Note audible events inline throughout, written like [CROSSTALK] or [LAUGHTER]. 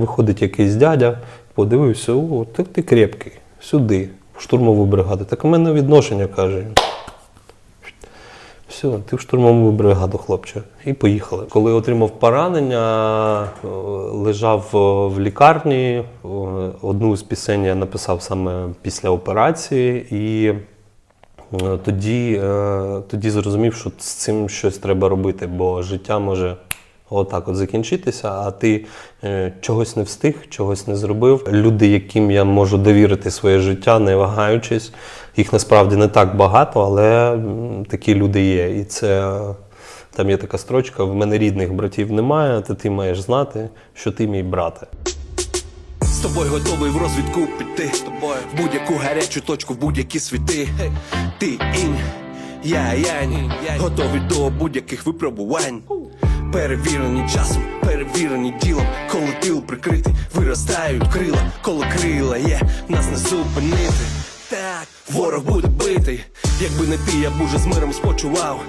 Виходить якийсь дядя, подивився, о, так ти крепкий, сюди, в штурмову бригаду. Так у мене відношення каже. Все, ти в штурмову бригаду, хлопче. І поїхали. Коли отримав поранення, е, лежав е, в лікарні. е, Одну з пісень я написав саме після операції, і тоді, тоді зрозумів, що з цим щось треба робити, бо життя може отак от закінчитися, а ти е, чогось не встиг, чогось не зробив. Люди, яким я можу довірити своє життя, не вагаючись, їх насправді не так багато, але м, такі люди є. І це там є така строчка: в мене рідних братів немає, то ти маєш знати, що ти мій брате. З тобою готовий в розвідку піти З тобою в будь-яку гарячу точку, в будь-які світи. Ти інь, я янь, готові до будь-яких випробувань. Перевірені часом, перевірені ділом, коли тил прикритий, виростають крила, коли крила є, нас не зупинити. Так, ворог буде битий, якби не ти, я б уже з миром спочував.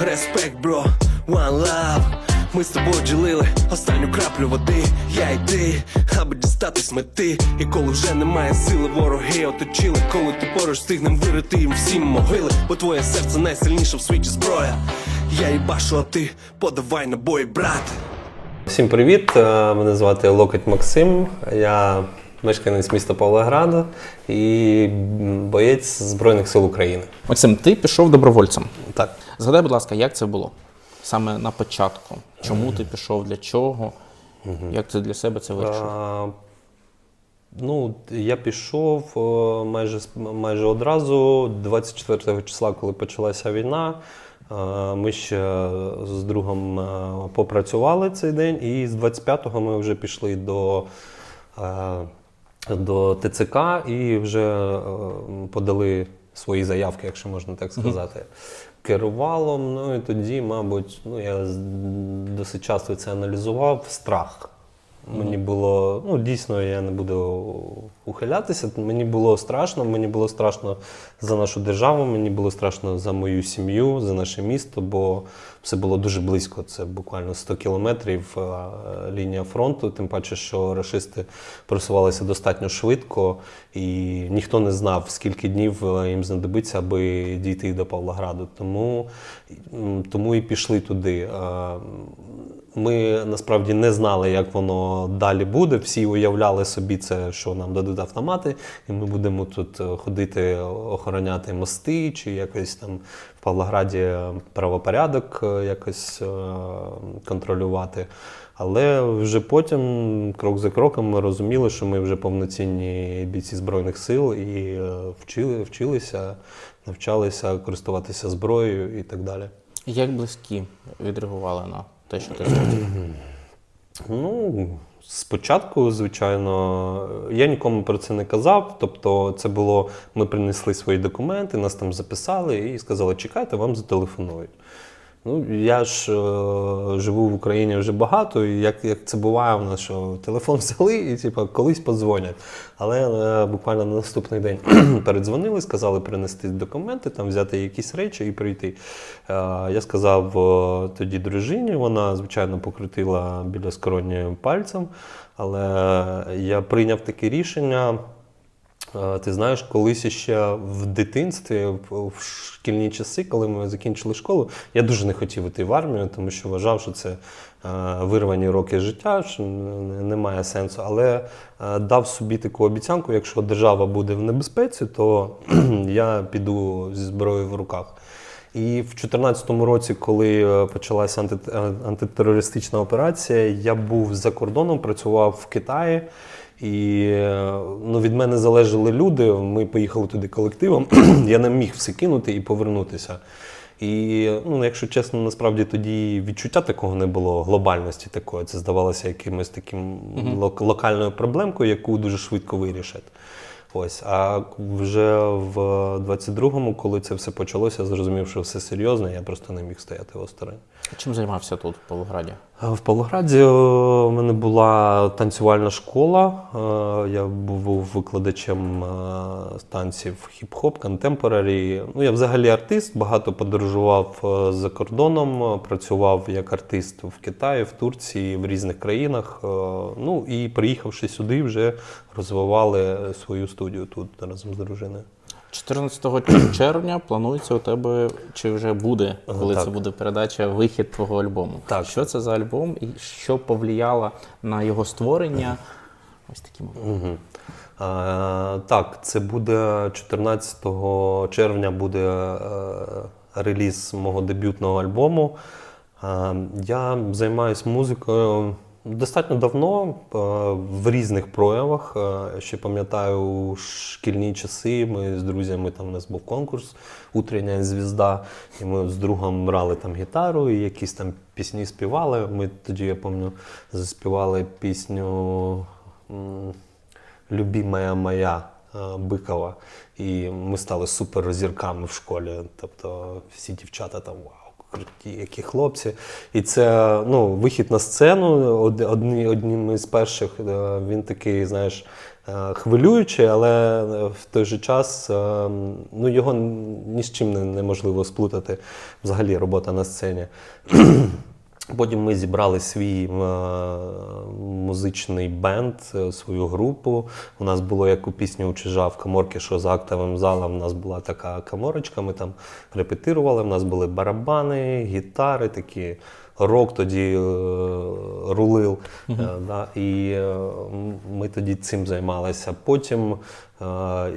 Респект, бро, one love Ми з тобою ділили останню краплю води, я й ти, аби дістатись мети. І коли вже немає сили, вороги оточили. Коли ти поруч стигнем вирити їм всім могили, бо твоє серце найсильніша в світі зброя. Я їбашу, а ти подавай набої, брат. Всім привіт! Е, Мене звати Локоть Максим. Я мешканець міста Павлограда і боєць Збройних сил України. Максим, ти пішов добровольцем. Так. Згадай, будь ласка, як це було? Саме на початку. Чому ти пішов, для чого? Як ти для себе це вирішив? А, ну, я пішов е, майже, с- майже одразу, 24 числа, коли почалася війна. Е, Ми ще з другом е, попрацювали цей день, і з 25-го ми вже пішли до, е, до ТЦК і вже подали свої заявки, якщо можна так сказати. Керувалом, ну і тоді, мабуть, ну я досить часто це аналізував, страх. Мені було, ну дійсно, я не буду ухилятися. Мені було страшно, мені було страшно за нашу державу, мені було страшно за мою сім'ю, за наше місто, бо все було дуже близько. Це буквально 100 кілометрів е, лінія фронту. Тим паче, що рашисти просувалися достатньо швидко, і ніхто не знав, скільки днів е, їм знадобиться, аби дійти до Павлограду. Тому, тому і пішли туди. Е, ми насправді не знали, як воно далі буде. Всі уявляли собі це, що нам дадуть автомати, і ми будемо тут ходити, охороняти мости, чи якось там в Павлограді правопорядок е, якось е, контролювати. Але вже потім, крок за кроком, ми розуміли, що ми вже повноцінні бійці Збройних сил і е, вчили, вчилися, навчалися користуватися зброєю і так далі. Як близькі відреагували на те, що ти зробив? Ну, спочатку, звичайно, я нікому про це не казав. Тобто, це було, ми принесли свої документи, нас там записали і сказали, чекайте, вам зателефонують. Ну, я ж е, живу в Україні вже багато, і як, як це буває, у нас що телефон [LAUGHS] взяли і типу, колись подзвонять. Але е, буквально на наступний день [CLEARS THROAT] передзвонили, сказали принести документи, там взяти якісь речі і прийти. Е, я сказав е, тоді дружині, вона, звичайно, покрутила біля скроні пальцем, але я прийняв таке рішення. Ти знаєш, колись ще в дитинстві, в шкільні часи, коли ми закінчили школу, я дуже не хотів іти в армію, тому що вважав, що це вирвані роки життя, що немає сенсу. Але дав собі таку обіцянку, якщо держава буде в небезпеці, то [CLEARS THROAT] я піду зі зброєю в руках. І в 2014 році, коли е, почалася анти- е, антитерористична операція, я був за кордоном, працював в Китаї. І ну, від мене залежали люди. Ми поїхали туди колективом. [CLEARS THROAT] я не міг все кинути і повернутися. І, ну, якщо чесно, насправді тоді відчуття такого не було, глобальності такої. Це здавалося якимось таким лок- локальною проблемкою, яку дуже швидко вирішать. Ось, а вже в 22-му, коли це все почалося, зрозумів, що все серйозно, я просто не міг стояти осторонь. Чим займався тут, в Павлограді? В Павлограді е, в мене була танцювальна школа. Е, Я був викладачем е, танців хіп-хоп, контемпорарі. Ну, я взагалі артист, багато подорожував е, за кордоном, е, працював як артист в Китаї, в Турції, в різних країнах. Е, Ну і приїхавши сюди, вже розвивали свою студію тут разом з дружиною. 14 червня планується у тебе, чи вже буде, коли так. це буде передача, вихід твого альбому. Так. Що це за альбом і що повлияло на його створення? Ось такі моменти. Угу. А, так, це буде 14 червня буде е, реліз мого дебютного альбому. А, я займаюся музикою достатньо давно, е, в різних проявах. Е, ще пам'ятаю у шкільні часи. Ми з друзями там у нас був конкурс Утрення звізда, і ми з другом брали там гітару і якісь там пісні співали. Ми тоді, я пам'ятаю, заспівали пісню. Любімая моя е, Бикова. І ми стали суперзірками в школі. Тобто всі дівчата там вау, круті, які хлопці. І це ну, вихід на сцену. Одні, одним із перших е, він такий, знаєш, е, хвилюючий, але е, в той же час ну, його ні з чим неможливо сплутати. Взагалі робота на сцені. Потім ми зібрали свій е, музичний бенд, е, свою групу. У нас було як у пісні у Чижа в каморки, що за актовим залом. У нас була така каморочка, ми там репетирували. У нас були барабани, гітари, такі. Рок тоді е, рулив. Е, да, і ми тоді цим займалися. Потім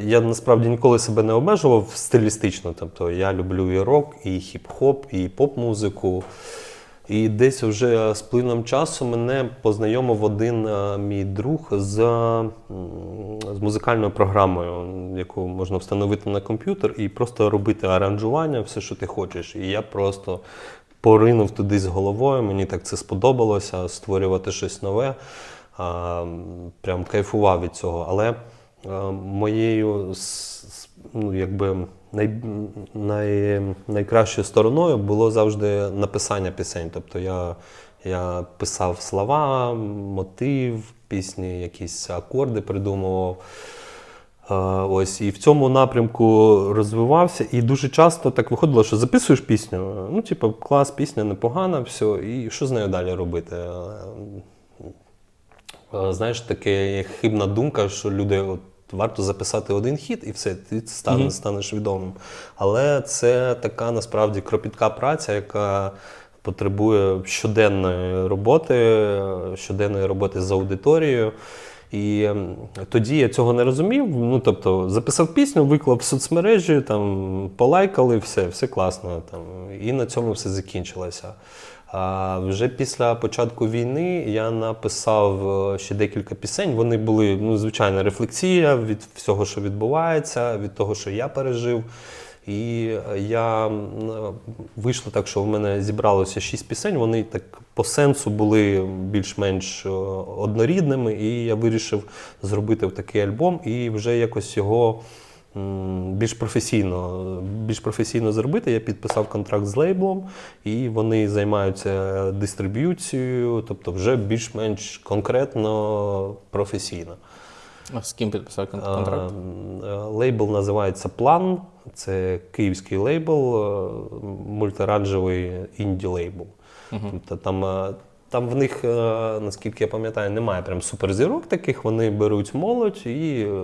я насправді ніколи себе не обмежував стилістично. Тобто я люблю і рок, і хіп-хоп, і поп-музику. І десь вже з плином часу мене познайомив один е, мій друг з, з музикальною програмою, яку можна встановити на комп'ютер і просто робити аранжування, все, що ти хочеш. І я просто поринув туди з головою. Мені так це сподобалося створювати щось нове. Прям кайфував від цього. Але е, моєю ну, якби, най, най, найкращою стороною було завжди написання пісень. Тобто я, я писав слова, мотив, пісні, якісь акорди придумував. Е, Ось і в цьому напрямку розвивався. І дуже часто так виходило, що записуєш пісню. Ну, типу, клас, пісня непогана, все, і що з нею далі робити? Е, Знаєш, таке хибна думка, що люди от, варто записати один хіт і все, ти стане, станеш відомим. Але це така насправді кропітка праця, яка потребує щоденної роботи, щоденної роботи з аудиторією. І тоді я цього не розумів. Ну, тобто, записав пісню, виклав в соцмережі, там полайкали, все, все класно. Там, і на цьому все закінчилося. А вже після початку війни я написав е, ще декілька пісень. Вони були, ну, звичайно, рефлексія від всього, що відбувається, від того, що я пережив. І е, я вийшло так, що в мене зібралося шість пісень. Вони так по сенсу були більш-менш е, однорідними, і я вирішив зробити такий альбом і вже якось його більш професійно, більш професійно зробити. Я підписав контракт з лейблом, і вони займаються дистриб'юцією, тобто вже більш-менш конкретно професійно. А З ким підписав контракт? Е, Лейбл називається План. Це київський лейбл, е, мультиранжевий інді лейбл. Тобто там, е, там в них, е, наскільки я пам'ятаю, немає прям суперзірок таких. Вони беруть молодь і. е,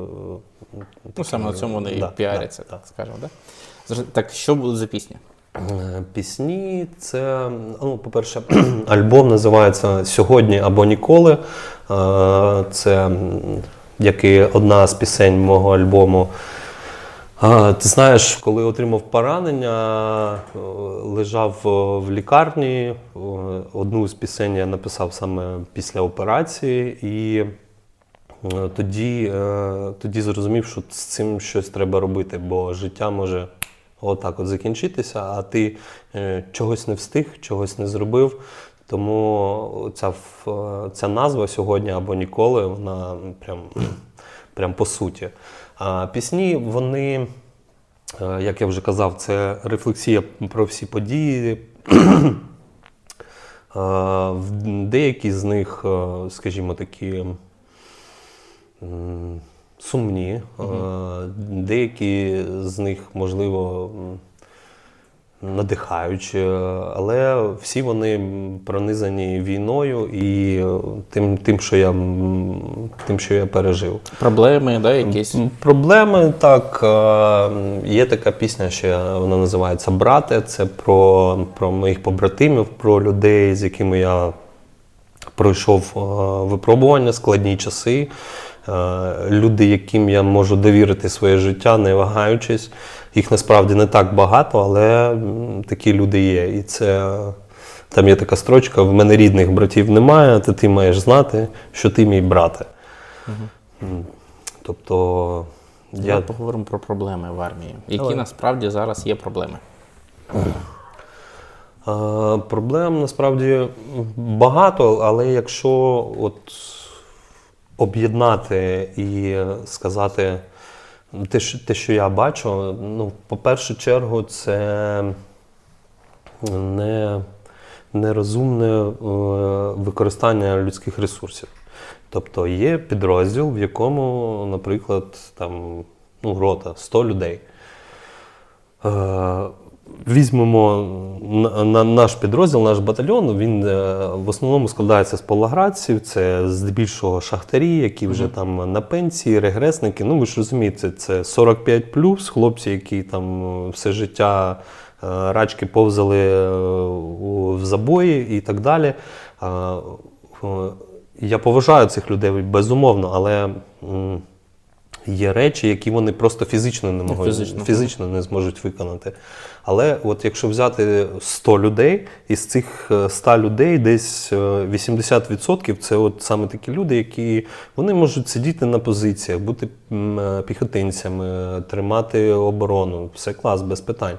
Ну, саме на цьому вони і піаряться, да, так скажемо, да? Так, що будуть за пісні? Е, Пісні це, ну, по-перше, [CLEARS THROAT] альбом називається Сьогодні або ніколи. Це як і одна з пісень мого альбому. Ти знаєш, коли отримав поранення, е, лежав е, в лікарні. е, Одну з пісень я написав саме після операції, і тоді, тоді зрозумів, що з цим щось треба робити, бо життя може отак от закінчитися, а ти чогось не встиг, чогось не зробив. Тому ця, ця назва сьогодні або ніколи, вона прям, прям по суті. А пісні, вони, е, як я вже казав, це рефлексія про всі події, [CLEARS THROAT] Деякі з них, е, скажімо, такі сумні, е, деякі з них, можливо, надихаючі, е, але всі вони пронизані війною і е, тим, тим, що я, тим, що я пережив. Проблеми, да, якісь. Проблеми так. е, Є така пісня, що вона називається Брате. Це про, про моїх побратимів, про людей, з якими я пройшов випробування, складні часи. Люди, яким я можу довірити своє життя, не вагаючись. Їх насправді не так багато, але такі люди є. І це там є така строчка: в мене рідних братів немає, то ти маєш знати, що ти мій брате. М, Тобто я поговоримо про проблеми в армії. Які Давай. насправді зараз є проблеми? Е, Проблем насправді багато, але якщо от об'єднати і сказати те, що, те, що я бачу, ну, по першу чергу, це не, нерозумне е, використання людських ресурсів. Тобто є підрозділ, в якому, наприклад, там, ну, рота 100 людей. Візьмемо на, на наш підрозділ, наш батальйон. Він е, в основному складається з павлоградців, це здебільшого шахтарі, які вже там на пенсії, регресники. Ну ви ж розумієте, це 45 хлопці, які там е, все життя е, рачки повзали в забої і так далі. Я поважаю цих людей безумовно, але. Є речі, які вони просто фізично не можуть фізично. фізично не зможуть виконати. Але от якщо взяти 100 людей, із цих е, 100 людей десь е, 80% це от саме такі люди, які вони можуть сидіти на позиціях, бути е, піхотинцями, тримати оборону, все клас, без питань.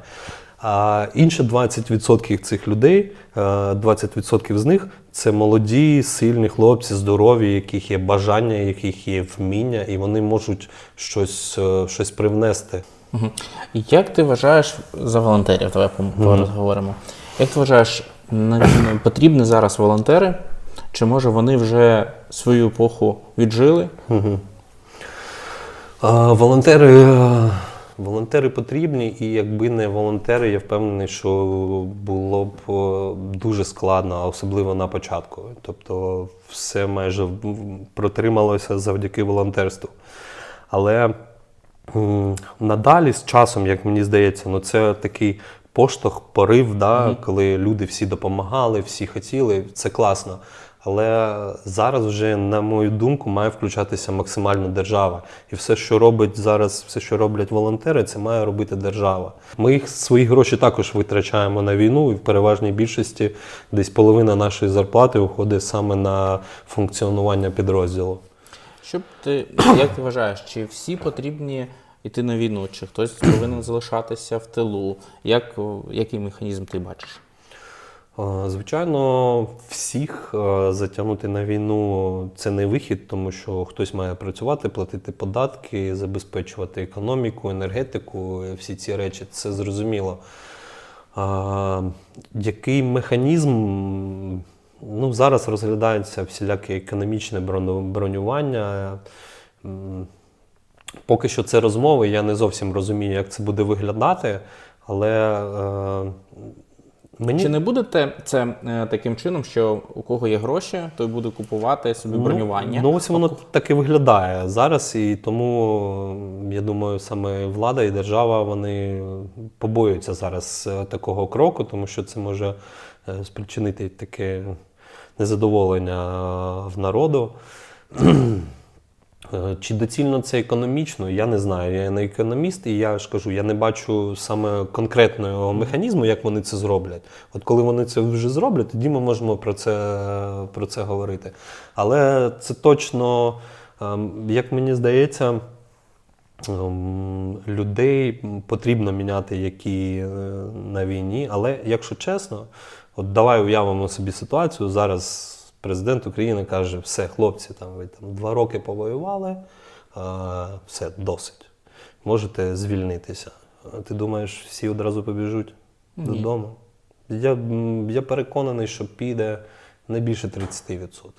А інші 20% цих людей, е, 20% з них це молоді, сильні хлопці, здорові, яких є бажання, яких є вміння, і вони можуть щось, е, щось привнести. Мгм. Як ти вважаєш за волонтерів? Давай по- порозговоримо. Як ти вважаєш, потрібні зараз волонтери? Чи може вони вже свою епоху віджили? А, волонтери, е, волонтери потрібні, і якби не волонтери, я впевнений, що було б е, дуже складно, особливо на початку. Тобто, все майже протрималося завдяки волонтерству. Але надалі з часом, як мені здається, ну це такий поштовх, порив, да, коли люди всі допомагали, всі хотіли, це класно. Але зараз вже, на мою думку, має включатися максимально держава. І все, що робить зараз, все, що роблять волонтери, це має робити держава. Ми їх свої гроші також витрачаємо на війну, і в переважній більшості десь половина нашої зарплати уходить саме на функціонування підрозділу. Що ти, як ти вважаєш, чи всі потрібні йти на війну, чи хтось повинен залишатися в тилу? Як, який механізм ти бачиш? Е, Звичайно, всіх е, затягнути на війну це не вихід, тому що хтось має працювати, платити податки, забезпечувати економіку, енергетику, всі ці речі, це зрозуміло. А, який механізм? Ну, зараз розглядається всіляке економічне бронювання. Поки що це розмови, я не зовсім розумію, як це буде виглядати, але е, мені Чи не буде те- це е, таким чином, що у кого є гроші, той буде купувати собі бронювання? Ну, ну ось воно так і виглядає зараз, і тому я думаю, саме влада і держава вони побоюються зараз е, такого кроку, тому що це може е, спричинити таке незадоволення е, в народу. Е, Чи доцільно це економічно, я не знаю. Я не економіст, і я ж кажу, я не бачу саме конкретного механізму, як вони це зроблять. От коли вони це вже зроблять, тоді ми можемо про це, про це говорити. Але це точно, ем, як мені здається, ем, людей потрібно міняти, які е, на війні. Але якщо чесно, от давай уявимо собі ситуацію. Зараз президент України каже: все, хлопці, там ви там два роки повоювали, а, все, досить. Можете звільнитися. А Ти думаєш, всі одразу побіжуть додому? Я, я переконаний, що піде не більше 30%.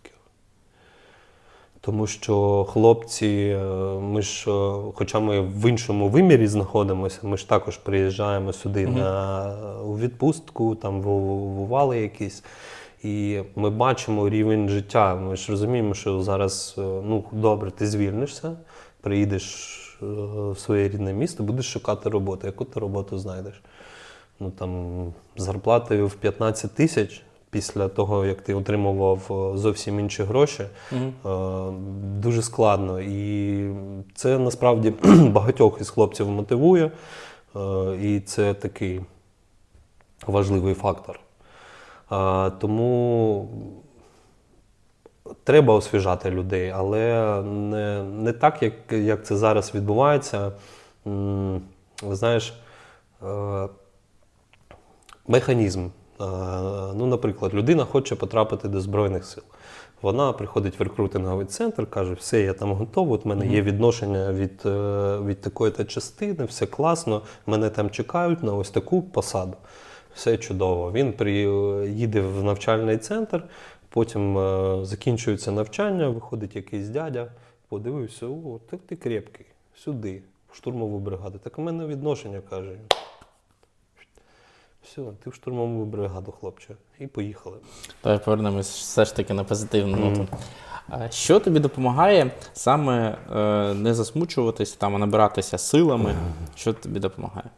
Тому що хлопці, е, ми ж, е, хоча ми в іншому вимірі знаходимося, ми ж також приїжджаємо сюди на, у відпустку, там в, в ували якісь. І ми бачимо рівень життя. Ми ж розуміємо, що зараз, е, ну добре, ти звільнишся, приїдеш е, в своє рідне місто, будеш шукати роботу. Яку ти роботу знайдеш? Ну там зарплатою в 15 тисяч після того, як ти отримував е, зовсім інші гроші, е, дуже складно. І це насправді [CLEARS THROAT] багатьох із хлопців мотивує. І це такий важливий фактор. Тому треба освіжати людей, але не, не так, як, як це зараз відбувається. Ви знаєш, е, механізм. Е, Ну, наприклад, людина хоче потрапити до Збройних сил. Вона приходить в рекрутинговий центр, каже, все, я там готовий, от в мене є відношення від, е, від такої та частини, все класно, мене там чекають на ось таку посаду. Все чудово. Він приїде в навчальний центр, потім е, закінчується навчання, виходить якийсь дядя, подивився, о, так ти крепкий, сюди, в штурмову бригаду. Так у мене відношення каже. Все, ти в штурмову бригаду, хлопче. І поїхали. Давай повернемось все ж таки на позитивну ноту. А Що тобі допомагає саме е, не засмучуватись, там, а набиратися силами? Що тобі допомагає?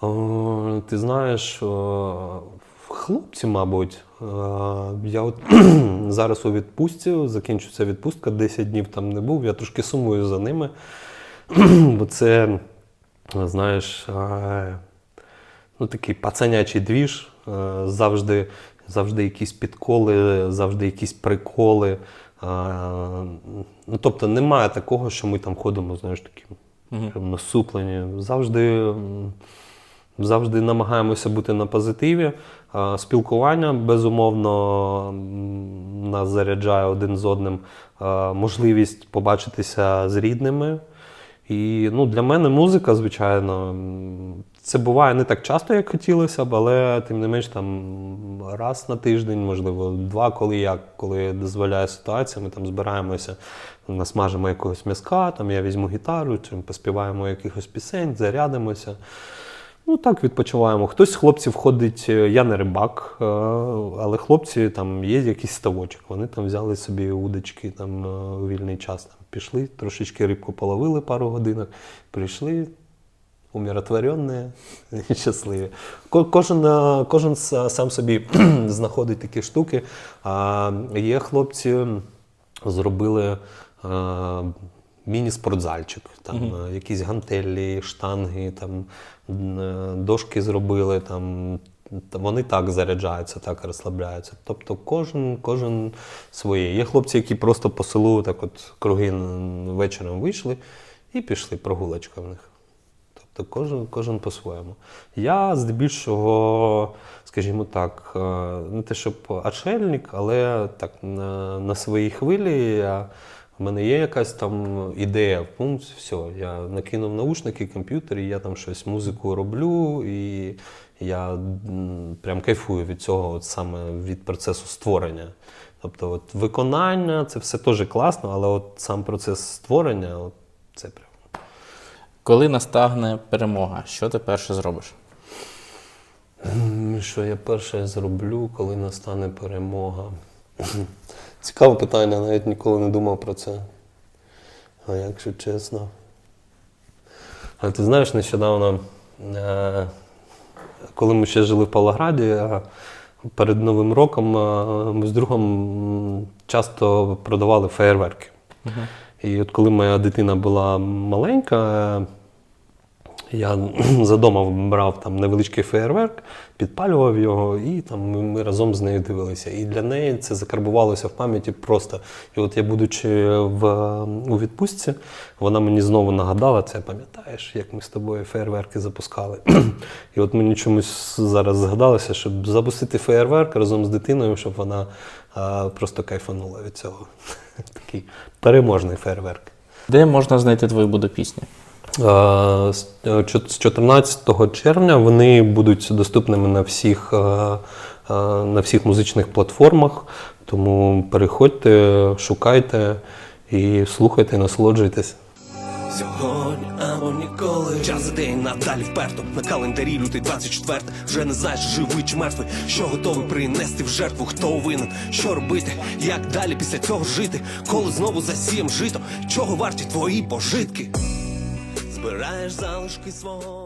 О, ти знаєш, о, хлопці, мабуть. Е, Я от [CLEARS THROAT] зараз у відпустці, закінчується відпустка, 10 днів там не був. Я трошки сумую за ними. [CLEARS THROAT] Бо це, знаєш, е, ну, такий пацанячий двіж, е, завжди, завжди якісь підколи, завжди якісь приколи. Е, Ну, тобто немає такого, що ми там ходимо, знаєш, такі насуплені. Завжди. Завжди намагаємося бути на позитиві. Спілкування безумовно нас заряджає один з одним. Можливість побачитися з рідними. І ну, для мене музика, звичайно, це буває не так часто, як хотілося б, але тим не менш там раз на тиждень, можливо, два, коли як, коли дозволяє ситуація, ми там збираємося, насмажимо якогось м'язка, там я візьму гітару, чи поспіваємо якихось пісень, зарядимося. Ну так відпочиваємо. Хтось з хлопців ходить, е, я не рибак, е, але хлопці там є якийсь ставочок. Вони там взяли собі удочки там е, у вільний час. Там пішли, трошечки рибку половили пару годинок, прийшли. Умиротворенні і [LAUGHS] щасливі. Кожен, кожен сам собі [CLEARS THROAT] знаходить такі штуки. А є хлопці, зробили міні-спортзальчик, там е, якісь гантелі, штанги, там е, дошки зробили, там. Вони так заряджаються, так розслабляються. Тобто кожен, кожен своє. Є хлопці, які просто по селу так от круги вечором вийшли і пішли, прогулочка в них. Тобто кожен, кожен по-своєму. Я здебільшого, скажімо так, е, не те, щоб отшельник, але так на, на своїй хвилі я, в мене є якась там ідея, пункт, все. Я накинув наушники, комп'ютер, і я там щось музику роблю, і я прям кайфую від цього, от саме від процесу створення. Тобто, от виконання це все теж класно, але от сам процес створення, от це прям. Коли настагне перемога, що ти перше зробиш? Що я перше зроблю, коли настане перемога? Цікаве питання, навіть ніколи не думав про це. А якщо чесно. А ти знаєш, нещодавно, е, коли ми ще жили в Павлограді, е, перед Новим роком е, ми з другом часто продавали феєрверки. І от коли моя дитина була маленька, я [CLEARS THROAT] задома брав там невеличкий феєрверк, підпалював його, і там ми разом з нею дивилися. І для неї це закарбувалося в пам'яті просто. І от я, будучи в, у відпустці, вона мені знову нагадала це, пам'ятаєш, як ми з тобою феєрверки запускали. [CLEARS THROAT] І от мені чомусь зараз згадалося, щоб запустити феєрверк разом з дитиною, щоб вона а, просто кайфанула від цього. [LAUGHS] Такий переможний феєрверк. Де можна знайти твою буду пісню? Е, З е, чот- з 14 червня вони будуть доступними на всіх, е, е, на всіх музичних платформах. Тому переходьте, шукайте і слухайте, насолоджуйтесь. Сьогодні або ніколи. Час день надалі вперто. На календарі лютий 24 Вже не знаєш, живий чи мертвий. Що готовий принести в жертву, хто винен? Що робити, як далі після цього жити? Коли знову засієм жито? Чого варті твої пожитки Збираєш залишки свого